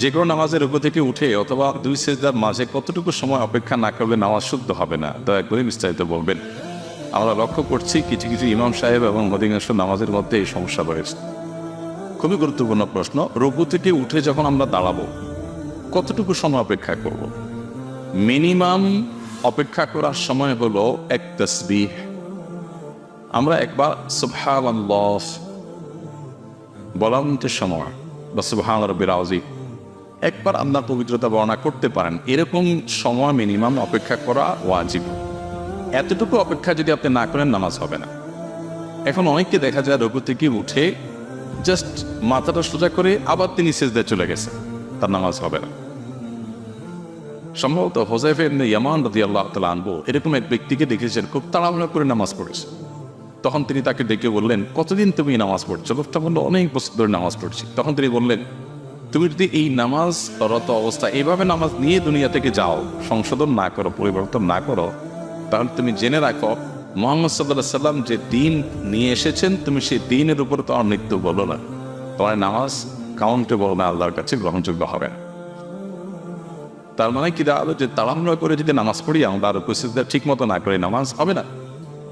যে কোনো নামাজের রুকু থেকে উঠে অথবা দুই সেজদার মাঝে কতটুকু সময় অপেক্ষা না করলে নামাজ শুদ্ধ হবে না, দয়া করে বিস্তারিত বলবেন। আমরা লক্ষ্য করছি কিছু কিছু ইমাম সাহেব এবং অধিকাংশ নামাজের মধ্যে এই সমস্যা রয়েছে। খুবই গুরুত্বপূর্ণ প্রশ্ন রঘু থেকে উঠে যখন আমরা দাঁড়াবো, কতটুকু সময় অপেক্ষা করব? মিনিমাম অপেক্ষা করার সময় হলো এক তসবিহ। আমরা একবার সুবহানাল্লাহ বলান্তের সময় বা রব্বিল আযীম একবার আল্লাহ পবিত্রতা বর্ণনা করতে পারেন। এরকম সময় মিনিমাম অপেক্ষা করা ওয়াজিব। এতটুকু অপেক্ষা যদি আপনি না করেন, নামাজ হবে না। এখন অনেককে দেখা যায় রঘু থেকে উঠে জাস্ট মাথাটা সোজা করে আবার তিনি সেজদায় চলে গেছে। তার নামাজ হবে না। সম্ভবত হোজাইফ ইয়ামান রাদি আল্লাহ তালা আনব এরকম এক ব্যক্তিকে দেখেছেন, খুব তাড়াহুড়া করে নামাজ পড়েছে। তখন তিনি তাকে ডেকে বললেন, কতদিন তুমি নামাজ পড়ছো? লোকটা বলল, অনেক বছর ধরে নামাজ পড়ছি। তখন তিনি বললেন তুমি যদি এই নামাজ রত অবস্থা এইভাবে নামাজ নিয়ে দুনিয়া থেকে যাও, সংশোধন না করো, পরিবর্তন না করো, তাহলে তুমি জেনে রাখো, মোহাম্মদ সাল্লাহ সাল্লাম যে দিন নিয়ে এসেছেন, তুমি সেই দিনের উপর তোমার মৃত্যু বলো না। তোমার নামাজ কাউন্টেবল না, আল্লাহর কাছে গ্রহণযোগ্য হবে তার মানে কি দাঁড়াল যে তাড়াহুড়া করে যদি নামাজ পড়ি, আমরা আর উপস্থিত ঠিক মতো না করে নামাজ হবে না।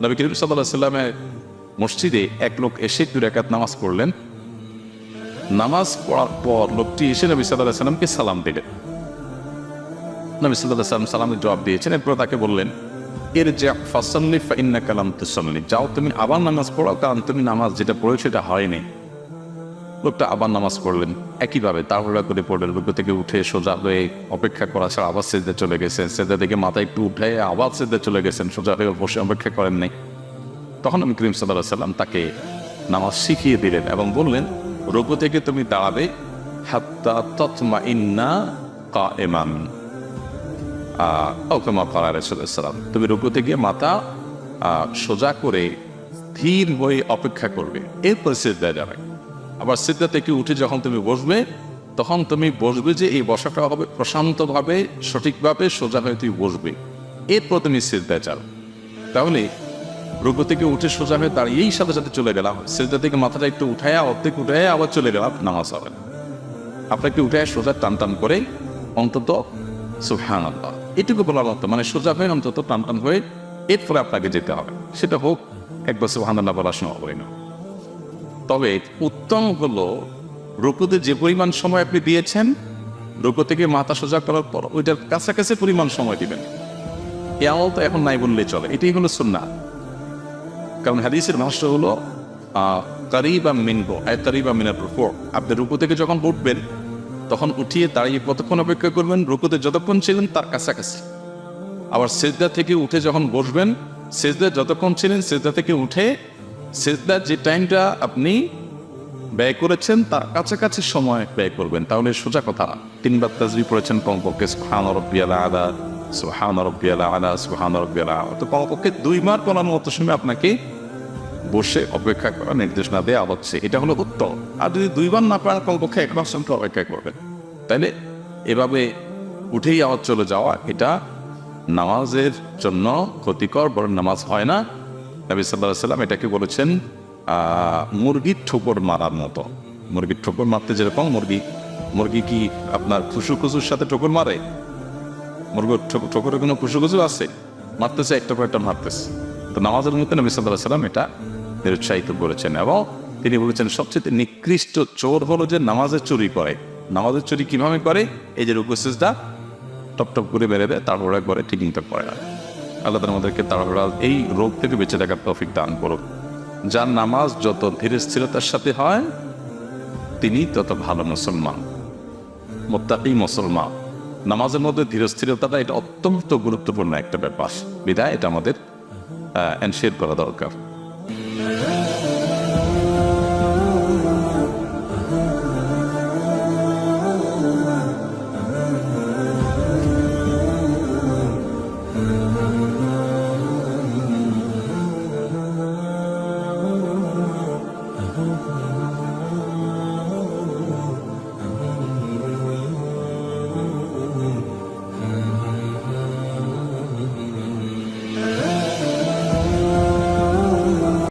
নবী করিম সাল্লাহ সাল্লামের মসজিদে এক লোক এসে দু রেখাত নামাজ পড়লেন। নামাজ পড়ার পর লোকটি এসে নবী সাল্লাহ সাল্লামকে সালাম দিলেন নবী সাল্লাহ সাল্লাম সালামের জবাব দিয়েছেন, এরপর তাকে বললেন এর যে ফাসাল্লি ফাইন্না কালাম তুসাল্লি। যাও, তুমি আবার নামাজ পড়ো, কারণ তুমি নামাজ যেটা পড়েছো সেটা হয়নি। লোকটা আবার নামাজ পড়লেন। একইভাবে তাড়াহুড়া করে পড়লেন। রুকু থেকে উঠে সোজা হয়ে অপেক্ষা করা ছাড়া আবার সেজদে চলে গেছেন। সেজদা থেকে মাথা একটু উঠে আবার সেজদে চলে গেছেন। সোজা হয়ে বসে অপেক্ষা করেন নাই তখন আমি করিম সাল্লাহ সাল্লাম তাকে নামাজ শিখিয়ে দিলেন এবং বললেন রুকু থেকে তুমি দাঁড়াবে। হাত্তা তৎমা ইন্না কা এমান ওকামা করা রসুলাম তুমি রুকুতে গিয়ে মাথা সোজা করে স্থির হয়ে অপেক্ষা করবে। এরপর সিদ্ধা যাবে। আবার সিদ্ধা থেকে উঠে যখন তুমি বসবে, তখন তুমি বসবে যে এই বসাটা হবে প্রশান্তভাবে, সঠিকভাবে সোজা হয়ে তুমি বসবে। এরপর তুমি সিদ্ধা যাও তাহলে রুকু থেকে উঠে সোজা হয়ে দাঁড়িয়েই সাথে সাথে চলে গেলাম। সিদ্ধা থেকে মাথাটা একটু উঠায়, অর্ধেক উঠায় আবার চলে গেলাম নামাজ হবে আপনাকে উঠে সোজা টান টান করে অন্তত সুফহান এটুকু বলার মতো মানে সোজা হয়ে অন্তত টান টান হয়ে এরপরে আপনাকে যেতে হবে। সেটা হোক, একবার সুহান আল্লাহ বলার সময় হবে না তবে উত্তম হলো রুকুতে যে পরিমাণ সময় আপনি দিয়েছেন রুকু থেকে মাথা সোজা করার পর ওইটার কাছাকাছি পরিমাণ সময় দিবেন। এ তো এখন নাই বললেই চলে। এটাই হলো সুন্না কারণ হাদিসের ভাষ্য হলো কারিবা মিনবো কারিবা মিনার রুকু। আপনি রুকু থেকে যখন উঠবেন, তখন উঠিয়ে দাঁড়িয়ে কতক্ষণ অপেক্ষা করবেন? রুকুতে যতক্ষণ ছিলেন তার কাছাকাছি। আবার সেজদা থেকে উঠে যখন বসবেন, সেজদা যতক্ষণ ছিলেন সেজদা থেকে উঠে, সেজদা যে টাইমটা আপনি ব্যয় করেছেন, তার কাছাকাছি সময় ব্যয় করবেন। তাহলে সোজা কথা, তিনবার তাজবি পড়েছেন কমপক্ষে সুহান রব্বিয়াল আদা সুহান সুহান রব্বিয়াল তো কমপক্ষে দুইবার মতো সময় আপনাকে বসে অপেক্ষা করার নির্দেশনা দেওয়া হচ্ছে। এটা হলো উত্তম আর যদি দুইবার না পারেন, কমপক্ষে একবার সঙ্গে অপেক্ষা করবেন। তাইলে এভাবে উঠেই আওয়াজ চলে যাওয়া, এটা নামাজের জন্য ক্ষতিকর, বরং নামাজ হয় না। নবী সাল্লাহ সাল্লাম এটাকে বলেছেন মুরগির ঠোকর মারার মতো। মুরগির ঠোকর মারতে যেরকম, মুরগি মুরগি কি আপনার খুশু খুশুর সাথে ঠোকর মারে? মুরগির ঠোক- ঠোকরে কোনো খুশু আছে? মারতেছে, একটা পর একটা মারতেছে। তো নামাজের মধ্যে নবী সাল্লাহ সাল্লাম এটা নিরুৎসাহিত করেছেন এবং তিনি বলেছেন, সবচেয়ে নিকৃষ্ট চোর হলো যে নামাজের চুরি করে। নামাজের চুরি কীভাবে করে? এই যে রুকুসিসটা টপ টপ করে বেড়ে দেয় তাড়াহুড়া করে ঠিক মতো করে না। আল্লাহ তালা আমাদেরকে তাড়াহুড়া এই রোগ থেকে বেঁচে থাকার তৌফিক দান করুক। যার নামাজ যত ধীরে স্থিরতার সাথে হয়, তিনি তত ভালো মুসলমান, মোত্তাকি মুসলমান। নামাজের মধ্যে ধীরস্থিরতাটা এটা অত্যন্ত গুরুত্বপূর্ণ একটা ব্যাপার। বিধায় এটা আমাদের এনশিয়ার করা দরকার।